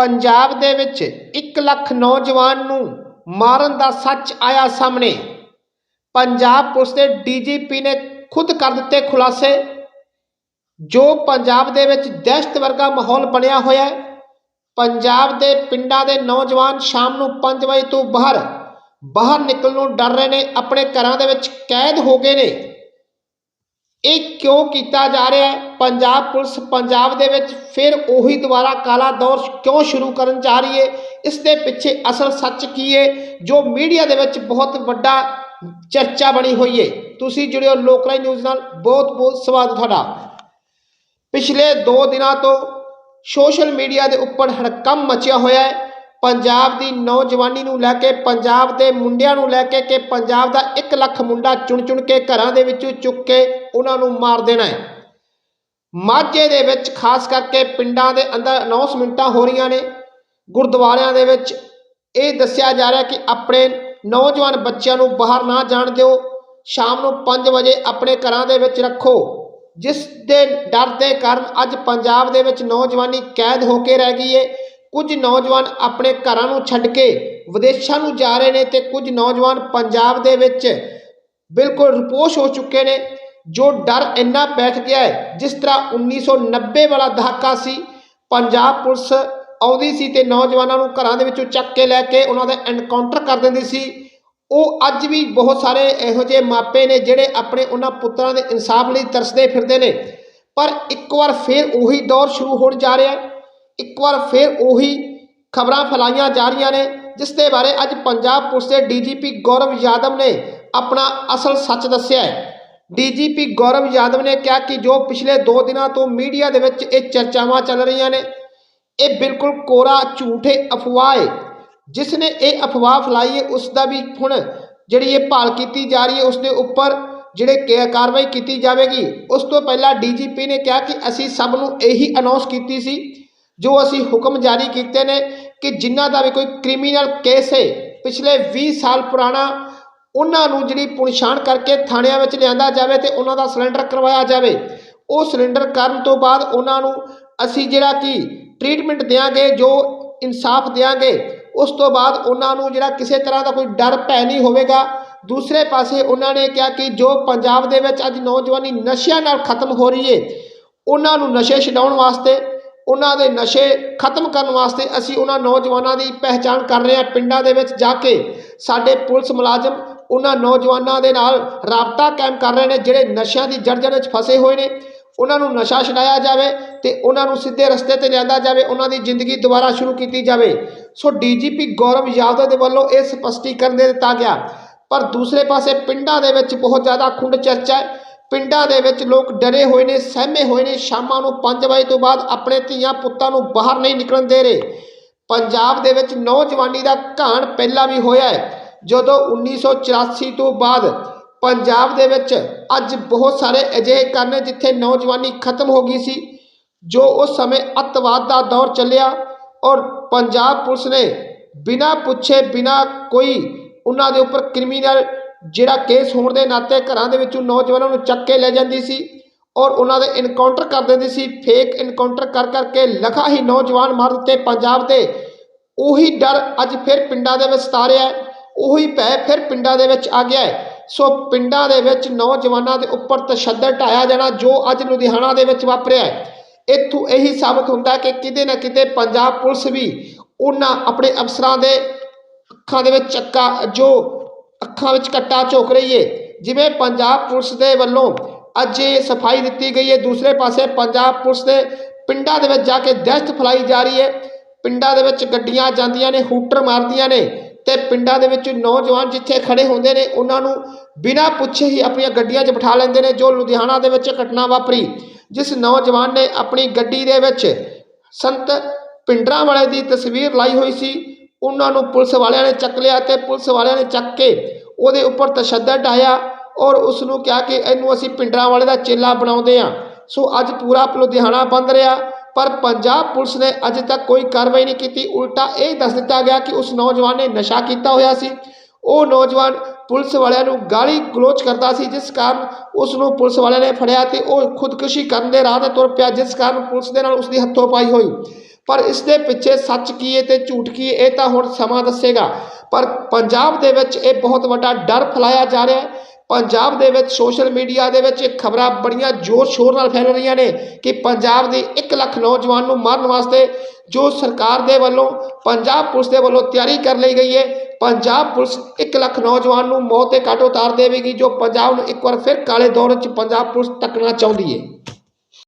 ਪੰਜਾਬ ਦੇ ਵਿੱਚ 1 ਲੱਖ ਨੌਜਵਾਨ ਨੂੰ ਮਾਰਨ ਦਾ ਸੱਚ ਆਇਆ ਸਾਹਮਣੇ। ਪੰਜਾਬ ਪੁਲਿਸ ਦੇ ਡੀਜੀਪੀ ਨੇ ਖੁਦ ਕਰ ਦਿੱਤੇ ਖੁਲਾਸੇ, ਜੋ ਪੰਜਾਬ ਦੇ ਵਿੱਚ ਦਹਿਸ਼ਤ ਵਰਗਾ ਮਾਹੌਲ ਬਣਿਆ ਹੋਇਆ ਹੈ। ਪੰਜਾਬ ਦੇ ਪਿੰਡਾਂ ਦੇ ਨੌਜਵਾਨ ਸ਼ਾਮ ਨੂੰ 5 ਵਜੇ ਤੋਂ ਬਾਹਰ ਬਾਹਰ ਨਿਕਲਣ ਨੂੰ ਡਰ ਰਹੇ ਨੇ, ਆਪਣੇ ਘਰਾਂ ਦੇ ਵਿੱਚ ਕੈਦ ਹੋ ਗਏ ਨੇ। ਇਹ ਕਿਉਂ ਕੀਤਾ ਜਾ ਰਿਹਾ ਹੈ? ਪੰਜਾਬ ਪੁਲਿਸ ਪੰਜਾਬ ਦੇ ਵਿੱਚ ਫਿਰ ਉਹੀ ਦੁਬਾਰਾ ਕਾਲਾ ਦੌਰ ਕਿਉਂ ਸ਼ੁਰੂ ਕਰਨ ਜਾ ਰਹੀ ਹੈ? ਇਸ ਦੇ ਪਿੱਛੇ ਅਸਲ ਸੱਚ ਕੀ ਹੈ? ਜੋ ਮੀਡੀਆ ਦੇ ਵਿੱਚ ਬਹੁਤ ਵੱਡਾ ਚਰਚਾ ਬਣੀ ਹੋਈ ਹੈ। ਤੁਸੀਂ ਜੁੜਿਓ ਲੋਕਲਾਈ ਨਿਊਜ਼ ਨਾਲ। ਬਹੁਤ ਬਹੁਤ ਸਵਾਗਤ ਤੁਹਾਡਾ। ਪਿਛਲੇ 2 ਦਿਨਾਂ ਤੋਂ ਸੋਸ਼ਲ ਮੀਡੀਆ ਦੇ ਉੱਪਰ ਹੜਕੰਮ ਮਚਿਆ ਹੋਇਆ ਹੈ। ਪੰਜਾਬ ਦੀ ਨੌਜਵਾਨੀ ਨੂੰ ਲੈ ਕੇ, ਪੰਜਾਬ ਦੇ ਮੁੰਡਿਆਂ ਨੂੰ ਲੈ ਕੇ ਕਿ ਪੰਜਾਬ ਦਾ 1 ਲੱਖ ਮੁੰਡਾ ਚੁਣ ਚੁਣ ਕੇ ਘਰਾਂ ਦੇ ਵਿੱਚੋਂ ਚੁੱਕ ਕੇ ਉਹਨਾਂ ਨੂੰ ਮਾਰ ਦੇਣਾ ਹੈ। ਮਾਝੇ ਦੇ ਵਿੱਚ ਖਾਸ ਕਰਕੇ ਪਿੰਡਾਂ ਦੇ ਅੰਦਰ ਅਨਾਉਂਸਮੈਂਟਾਂ ਹੋ ਰਹੀਆਂ ਨੇ। ਗੁਰਦੁਆਰਿਆਂ ਦੇ ਵਿੱਚ ਇਹ ਦੱਸਿਆ ਜਾ ਰਿਹਾ ਕਿ ਆਪਣੇ ਨੌਜਵਾਨ ਬੱਚਿਆਂ ਨੂੰ ਬਾਹਰ ਨਾ ਜਾਣ ਦਿਓ। ਸ਼ਾਮ ਨੂੰ 5 ਵਜੇ ਆਪਣੇ ਘਰਾਂ ਦੇ ਵਿੱਚ ਰੱਖੋ। ਜਿਸ ਦੇ ਡਰ ਦੇ ਕਾਰਨ ਅੱਜ ਪੰਜਾਬ ਦੇ ਵਿੱਚ ਨੌਜਵਾਨੀ ਕੈਦ ਹੋ ਕੇ ਰਹਿ ਗਈ ਏ। ਕੁਝ ਨੌਜਵਾਨ ਆਪਣੇ ਘਰਾਂ ਨੂੰ ਛੱਡ ਕੇ ਵਿਦੇਸ਼ਾਂ ਨੂੰ ਜਾ ਰਹੇ ਨੇ ਤੇ ਕੁਝ ਨੌਜਵਾਨ ਪੰਜਾਬ ਦੇ ਵਿੱਚ ਬਿਲਕੁਲ ਰਿਪੋਸ਼ ਹੋ ਚੁੱਕੇ ਨੇ, ਜੋ ਡਰ ਇੰਨਾ ਬੈਠ ਗਿਆ ਹੈ, ਜਿਸ ਤਰ੍ਹਾਂ 1990 ਵਾਲਾ ਦਹਾਕਾ ਸੀ, ਪੰਜਾਬ ਪੁਲਿਸ ਆਉਂਦੀ ਸੀ ਤੇ ਨੌਜਵਾਨਾਂ ਨੂੰ ਘਰਾਂ ਦੇ ਵਿੱਚੋਂ ਚੱਕ ਕੇ ਲੈ ਕੇ ਉਹਨਾਂ ਦਾ ਐਨਕਾਊਂਟਰ ਕਰ ਦਿੰਦੀ ਸੀ। ਉਹ ਅੱਜ ਵੀ ਬਹੁਤ ਸਾਰੇ ਇਹੋ ਜਿਹੇ ਮਾਪੇ ਨੇ ਜਿਹੜੇ ਆਪਣੇ ਉਹਨਾਂ ਪੁੱਤਰਾਂ ਦੇ ਇਨਸਾਫ ਲਈ ਤਰਸਦੇ ਫਿਰਦੇ ਨੇ। ਪਰ ਇੱਕ ਵਾਰ ਫੇਰ ਉਹੀ ਦੌਰ ਸ਼ੁਰੂ ਹੋਣ ਜਾ ਰਿਹਾ ਹੈ। ਇੱਕ ਵਾਰ ਫਿਰ ਉਹੀ ਖਬਰਾਂ ਫੈਲਾਈਆਂ ਜਾ ਰਹੀਆਂ ਨੇ, ਜਿਸ ਦੇ ਬਾਰੇ ਅੱਜ ਪੰਜਾਬ ਪੁਲਿਸ ਦੇ ਡੀਜੀਪੀ ਗੌਰਵ ਯਾਦਵ ਨੇ ਆਪਣਾ ਅਸਲ ਸੱਚ ਦੱਸਿਆ ਹੈ। ਡੀਜੀਪੀ ਗੌਰਵ ਯਾਦਵ ਨੇ ਕਿਹਾ ਕਿ ਜੋ ਪਿਛਲੇ 2 ਦਿਨਾਂ ਤੋਂ ਮੀਡੀਆ ਦੇ ਵਿੱਚ ਇਹ ਚਰਚਾਵਾਂ ਚੱਲ ਰਹੀਆਂ ਨੇ, ਇਹ ਬਿਲਕੁਲ ਕੋਰਾ ਝੂਠੇ ਅਫਵਾਹ ਹੈ। ਜਿਸ ਨੇ ਇਹ ਅਫਵਾਹ ਫੈਲਾਈ ਹੈ, ਉਸ ਦਾ ਵੀ ਹੁਣ ਜਿਹੜੀ ਇਹ ਭਾਲ ਕੀਤੀ ਜਾ ਰਹੀ ਹੈ, ਉਸ ਦੇ ਉੱਪਰ ਜਿਹੜੇ ਕਿ ਕਾਰਵਾਈ ਕੀਤੀ ਜਾਵੇਗੀ, ਉਸ ਤੋਂ ਪਹਿਲਾਂ ਡੀਜੀਪੀ ਨੇ ਕਿਹਾ ਕਿ ਅਸੀਂ ਸਭ ਨੂੰ ਇਹੀ ਅਨਾਉਂਸ ਕੀਤੀ ਸੀ ਜੋ ਅਸੀਂ ਹੁਕਮ ਜਾਰੀ ਕੀਤੇ ਨੇ ਕਿ ਜਿਨ੍ਹਾਂ ਦਾ ਵੀ ਕੋਈ ਕ੍ਰਿਮੀਨਲ ਕੇਸ ਹੈ, ਪਿਛਲੇ 20 ਸਾਲ ਪੁਰਾਣਾ, ਉਹਨਾਂ ਨੂੰ ਜਿਹੜੀ ਪੁਣਛਾਣ ਕਰਕੇ ਥਾਣਿਆਂ ਵਿੱਚ ਲਿਆਂਦਾ ਜਾਵੇ ਤੇ ਉਹਨਾਂ ਦਾ ਸਿਲੰਡਰ ਕਰਵਾਇਆ ਜਾਵੇ। ਉਹ ਸਿਲੰਡਰ ਕਰਨ ਤੋਂ ਬਾਅਦ ਉਹਨਾਂ ਨੂੰ ਅਸੀਂ ਜਿਹੜਾ ਕਿ ਟ੍ਰੀਟਮੈਂਟ ਦੇਾਂਗੇ ਜੋ ਇਨਸਾਫ ਦੇਾਂਗੇ ਉਸ ਤੋਂ ਬਾਅਦ ਉਹਨਾਂ ਨੂੰ ਜਿਹੜਾ ਕਿਸੇ ਤਰ੍ਹਾਂ ਦਾ ਕੋਈ ਡਰ, ਭੈ ਨਹੀਂ ਹੋਵੇਗਾ। ਦੂਸਰੇ ਪਾਸੇ ਉਹਨਾਂ ਨੇ ਕਿਹਾ ਕਿ ਜੋ ਪੰਜਾਬ ਦੇ ਵਿੱਚ ਅੱਜ ਨੌਜਵਾਨੀ ਨਸ਼ਿਆਂ ਨਾਲ ਖਤਮ ਹੋ ਰਹੀ ਏ ਉਹਨਾਂ ਨੂੰ ਨਸ਼ੇ ਛਡਾਉਣ ਵਾਸਤੇ ਉਹਨਾਂ ਦੇ ਨਸ਼ੇ ਖਤਮ ਕਰਨ ਵਾਸਤੇ ਅਸੀਂ ਉਹਨਾਂ ਨੌਜਵਾਨਾਂ ਦੀ ਪਹਿਚਾਣ ਕਰ ਰਹੇ ਹਾਂ ਪਿੰਡਾਂ ਦੇ ਵਿੱਚ ਜਾ ਕੇ। ਸਾਡੇ ਪੁਲਿਸ ਮੁਲਾਜ਼ਮ ਉਹਨਾਂ ਨੌਜਵਾਨਾਂ ਦੇ ਨਾਲ ਰਾਬਤਾ ਕਾਇਮ ਕਰ ਰਹੇ ਨੇ, ਜਿਹੜੇ ਨਸ਼ਿਆਂ ਦੀ ਜੜ ਜੜ ਵਿੱਚ ਫਸੇ ਹੋਏ ਨੇ। ਉਹਨਾਂ ਨੂੰ ਨਸ਼ਾ ਛਡਾਇਆ ਜਾਵੇ ਤੇ ਉਹਨਾਂ ਨੂੰ ਸਿੱਧੇ ਰਸਤੇ ਤੇ ਲਿਆਂਦਾ ਜਾਵੇ, ਉਹਨਾਂ ਦੀ ਜ਼ਿੰਦਗੀ ਦੁਬਾਰਾ ਸ਼ੁਰੂ ਕੀਤੀ ਜਾਵੇ। ਸੋ ਡੀਜੀਪੀ ਗੌਰਵ ਯਾਦਵ ਦੇ ਵੱਲੋਂ ਇਹ ਸਪਸ਼ਟੀਕਰਨ ਦੇ ਦਿੱਤਾ ਗਿਆ। ਪਰ ਦੂਸਰੇ ਪਾਸੇ ਪਿੰਡਾਂ ਦੇ ਵਿੱਚ ਬਹੁਤ ਜ਼ਿਆਦਾ ਖੁੰਡ ਚਰਚਾ ਹੈ। ਪਿੰਡਾਂ ਦੇ ਵਿੱਚ ਲੋਕ ਡਰੇ ਹੋਏ ਨੇ, ਸਹਿਮੇ ਹੋਏ ਨੇ। ਸ਼ਾਮਾਂ ਨੂੰ 5 ਵਜੇ ਤੋਂ ਬਾਅਦ ਆਪਣੇ ਧੀਆਂ ਪੁੱਤਾਂ ਨੂੰ ਬਾਹਰ ਨਹੀਂ ਨਿਕਲਣ ਦੇ ਰਹੇ। ਪੰਜਾਬ ਦੇ ਵਿੱਚ ਨੌਜਵਾਨੀ ਦਾ ਘਾਣ ਪਹਿਲਾਂ ਵੀ ਹੋਇਆ ਹੈ। ਜਦੋਂ 1984 ਤੋਂ ਬਾਅਦ ਪੰਜਾਬ ਦੇ ਵਿੱਚ ਅੱਜ ਬਹੁਤ ਸਾਰੇ ਅਜਿਹੇ ਕਰਨ ਜਿੱਥੇ ਨੌਜਵਾਨੀ ਖਤਮ ਹੋ ਗਈ ਸੀ, ਜੋ ਉਸ ਸਮੇਂ ਅੱਤਵਾਦ ਦਾ ਦੌਰ ਚੱਲਿਆ ਔਰ ਪੰਜਾਬ ਪੁਲਿਸ ਨੇ ਬਿਨਾਂ ਪੁੱਛੇ ਬਿਨਾਂ ਕੋਈ ਉਹਨਾਂ ਦੇ ਉੱਪਰ ਕ੍ਰਿਮੀਨਲ ਜਿਹੜਾ ਕੇਸ ਹੋਣ ਦੇ ਨਾਤੇ ਘਰਾਂ ਦੇ ਵਿੱਚੋਂ ਨੌਜਵਾਨਾਂ ਨੂੰ ਚੱਕ ਕੇ ਲੈ ਜਾਂਦੀ ਸੀ ਔਰ ਉਹਨਾਂ ਦੇ ਇਨਕਾਊਂਟਰ ਕਰ ਦਿੰਦੀ ਸੀ ਫੇਕ ਇਨਕਾਊਂਟਰ ਕਰ ਕਰਕੇ ਲਖਾ ਹੀ ਨੌਜਵਾਨ ਮਾਰ ਦਿੱਤੇ ਪੰਜਾਬ ਦੇ। ਉਹੀ ਡਰ ਅੱਜ ਫਿਰ ਪਿੰਡਾਂ ਦੇ ਵਿੱਚ ਸਤਾ ਰਿਹਾ ਹੈ, ਉਹੀ ਭੈ ਫਿਰ ਪਿੰਡਾਂ ਦੇ ਵਿੱਚ ਆ ਗਿਆ ਹੈ। ਸੋ ਪਿੰਡਾਂ ਦੇ ਵਿੱਚ ਨੌਜਵਾਨਾਂ ਦੇ ਉੱਪਰ ਤਸ਼ੱਦਦ ਢਾਇਆ ਜਾਣਾ ਜੋ ਅੱਜ ਲੁਧਿਆਣਾ ਦੇ ਵਿੱਚ ਵਾਪਰਿਆ ਹੈ। ਇੱਥੋਂ ਇਹੀ ਸਾਬਤ ਹੁੰਦਾ ਕਿ ਕਿਤੇ ਨਾ ਕਿਤੇ ਪੰਜਾਬ ਪੁਲਿਸ ਵੀ ਉਹਨਾਂ ਆਪਣੇ ਅਫਸਰਾਂ ਦੇ ਅੱਖਾਂ ਦੇ ਵਿੱਚ ਚੱਕਾ ਜੋ ਅੱਖਾਂ ਵਿੱਚ ਕੱਟਾ ਝੋਕ ਰਹੀ ਏ। ਜਿਵੇਂ ਪੰਜਾਬ ਪੁਲਿਸ ਦੇ ਵੱਲੋਂ ਅੱਜ ਇਹ ਸਫ਼ਾਈ ਦਿੱਤੀ ਗਈ ਹੈ ਦੂਸਰੇ ਪਾਸੇ ਪੰਜਾਬ ਪੁਲਿਸ ਦੇ ਪਿੰਡਾਂ ਦੇ ਵਿੱਚ ਜਾ ਕੇ ਦਹਿਸ਼ਤ ਫੈਲਾਈ ਜਾ ਰਹੀ ਹੈ ਪਿੰਡਾਂ ਦੇ ਵਿੱਚ ਗੱਡੀਆਂ ਜਾਂਦੀਆਂ ਨੇ, ਹੂਟਰ ਮਾਰਦੀਆਂ ਨੇ ਤੇ ਪਿੰਡਾਂ ਦੇ ਵਿੱਚ ਨੌਜਵਾਨ ਜਿੱਥੇ ਖੜੇ ਹੁੰਦੇ ਨੇ, ਉਹਨਾਂ ਨੂੰ ਬਿਨਾਂ ਪੁੱਛੇ ਹੀ ਆਪਣੀਆਂ ਗੱਡੀਆਂ 'ਚ ਬਿਠਾ ਲੈਂਦੇ ਨੇ, ਜੋ ਲੁਧਿਆਣਾ ਦੇ ਵਿੱਚ ਘਟਨਾ ਵਾਪਰੀ, ਜਿਸ ਨੌਜਵਾਨ ਨੇ ਆਪਣੀ ਗੱਡੀ ਦੇ ਵਿੱਚ ਸੰਤ ਪਿੰਡਰਾਂ ਵਾਲੇ ਦੀ ਤਸਵੀਰ ਲਾਈ ਹੋਈ ਸੀ। ਉਹਨਾਂ ਨੂੰ ਪੁਲਿਸ ਵਾਲਿਆਂ ਨੇ ਚੱਕ ਲਿਆ ਤੇ ਪੁਲਿਸ ਵਾਲਿਆਂ ਨੇ ਚੱਕ ਕੇ ਉਹਦੇ ਉੱਪਰ ਤਸ਼ੱਦਦ ਆਇਆ ਔਰ ਉਸ ਨੂੰ ਕਿਹਾ ਕਿ ਇਹਨੂੰ ਅਸੀਂ ਪਿੰਡਰਾਂ ਵਾਲੇ ਦਾ ਚੇਲਾ ਬਣਾਉਂਦੇ ਆ ਸੋ ਅੱਜ ਪੂਰਾ ਲੁਧਿਆਣਾ ਬੰਦ ਰਿਹਾ। ਪਰ ਪੰਜਾਬ ਪੁਲਿਸ ਨੇ ਅਜੇ ਤੱਕ ਕੋਈ ਕਾਰਵਾਈ ਨਹੀਂ ਕੀਤੀ। ਉਲਟਾ ਇਹ ਦੱਸ ਦਿੱਤਾ ਗਿਆ ਕਿ ਉਸ ਨੌਜਵਾਨ ਨੇ ਨਸ਼ਾ ਕੀਤਾ ਹੋਇਆ ਸੀ। ਉਹ ਨੌਜਵਾਨ ਪੁਲਿਸ ਵਾਲਿਆਂ ਨੂੰ ਗਾਲੀ ਗਲੋਚ ਕਰਦਾ ਸੀ, ਜਿਸ ਕਾਰਨ ਉਸ ਨੂੰ ਪੁਲਿਸ ਵਾਲਿਆਂ ਨੇ ਫੜਿਆ ਤੇ ਉਹ ਖੁਦਕੁਸ਼ੀ ਕਰਨ ਦੇ ਰਾਹ ਤੇ ਤੁਰ ਪਿਆ, ਜਿਸ ਕਾਰਨ ਪੁਲਿਸ ਦੇ ਨਾਲ ਉਸ ਦੀ ਹੱਥੋਂ ਪਾਈ ਹੋਈ। ਪਰ ਇਸ ਦੇ ਪਿੱਛੇ ਸੱਚ ਕੀ ਹੈ ਤੇ ਝੂਠ ਕੀ ਹੈ ਇਹ ਤਾਂ ਹੁਣ ਸਮਾਂ ਦੱਸੇਗਾ। ਪਰ ਪੰਜਾਬ ਦੇ ਵਿੱਚ ਇਹ ਬਹੁਤ ਵੱਡਾ ਡਰ ਫੈਲਾਇਆ ਜਾ ਰਿਹਾ ਹੈ। ਪੰਜਾਬ ਦੇ ਵਿੱਚ ਸੋਸ਼ਲ ਮੀਡੀਆ ਦੇ ਵਿੱਚ ਇਹ ਖਬਰਾਂ ਬੜੀਆਂ ਜ਼ੋਰ ਸ਼ੋਰ ਨਾਲ ਫੈਲ ਰਹੀਆਂ ਨੇ ਕਿ ਪੰਜਾਬ ਦੇ 1 ਲੱਖ ਨੌਜਵਾਨ ਨੂੰ ਮਾਰਨ ਵਾਸਤੇ ਜੋ ਸਰਕਾਰ ਦੇ ਵੱਲੋਂ, ਪੰਜਾਬ ਪੁਲਿਸ ਦੇ ਵੱਲੋਂ ਤਿਆਰੀ ਕਰ ਲਈ ਗਈ ਹੈ ਪੰਜਾਬ ਪੁਲਿਸ 1 ਲੱਖ ਨੌਜਵਾਨ ਨੂੰ ਮੌਤ ਦੇ ਘਾਟ ਉਤਾਰ ਦੇਵੇਗੀ, ਜੋ ਪੰਜਾਬ ਨੂੰ ਇੱਕ ਵਾਰ ਫਿਰ ਕਾਲੇ ਦੌਰ 'ਚ ਪੰਜਾਬ ਪੁਲਿਸ ਤੱਕਣਾ ਚਾਹੁੰਦੀ ਹੈ